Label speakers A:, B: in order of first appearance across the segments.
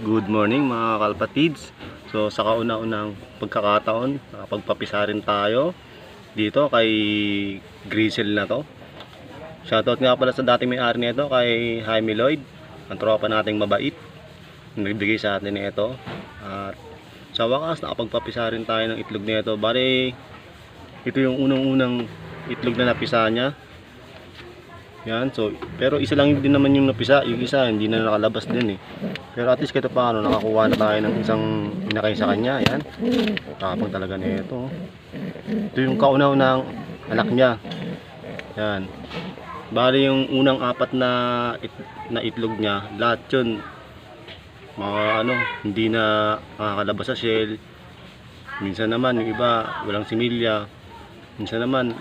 A: good morning mga kalpatids. So sa kauna-unang pagkakataon, nakapagpapisa rin tayo dito kay Grisel na to. Shoutout nga pala sa dating may-ari nito kay Jaime Lloyd, ang tropa nating mabait. Nagbigay sa atin nito. At sa wakas, nakapagpapisa rin tayo ng itlog nito. Bale, ito yung unang-unang itlog na napisa niya. Yan, so, pero isa lang din naman yung napisa, yung isa hindi na nakalabas din eh. Pero at least kahit paano, nakakuha na tayo ng isang inakay sa kanya, yan. Tapang talaga nito. Ito yung kauna-unang anak niya. Yan. Bali yung unang apat na it, na itlog niya, lahat yun mga ano, hindi na nakakalabas sa shell. Minsan naman yung iba, walang similya. Minsan naman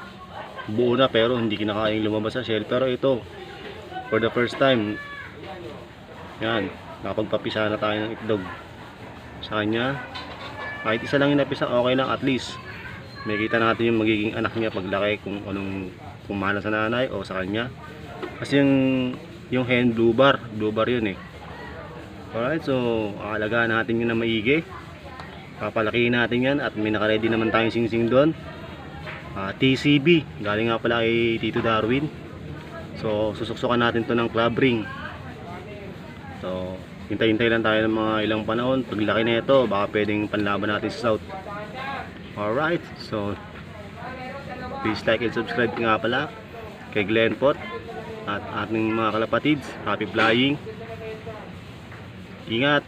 A: buo na pero hindi kinakain lumabas sa shell. Pero ito, for the first time, yan, nakapagpapisa na tayo ng itlog sa kanya. Kahit isa lang yung napisa, okay lang at least. May kita natin yung magiging anak niya paglaki kung anong kumana sa nanay o sa kanya. Kasi yung, yung hen blue bar, blue bar yun eh. Alright, so aalagaan natin yun na maigi. Papalakihin natin yan at may nakaredy naman tayong sing-sing doon. Ah, TCB, galing nga pala kay Tito Darwin. So, susuksukan natin to ng club ring. So, hintay-hintay lang tayo ng mga ilang panahon. Paglaki na ito, baka pwedeng panlaban natin sa South. Alright, so please like and subscribe nga pala kay Glenn Pot at ating mga kalapatids. Happy flying! Ingat!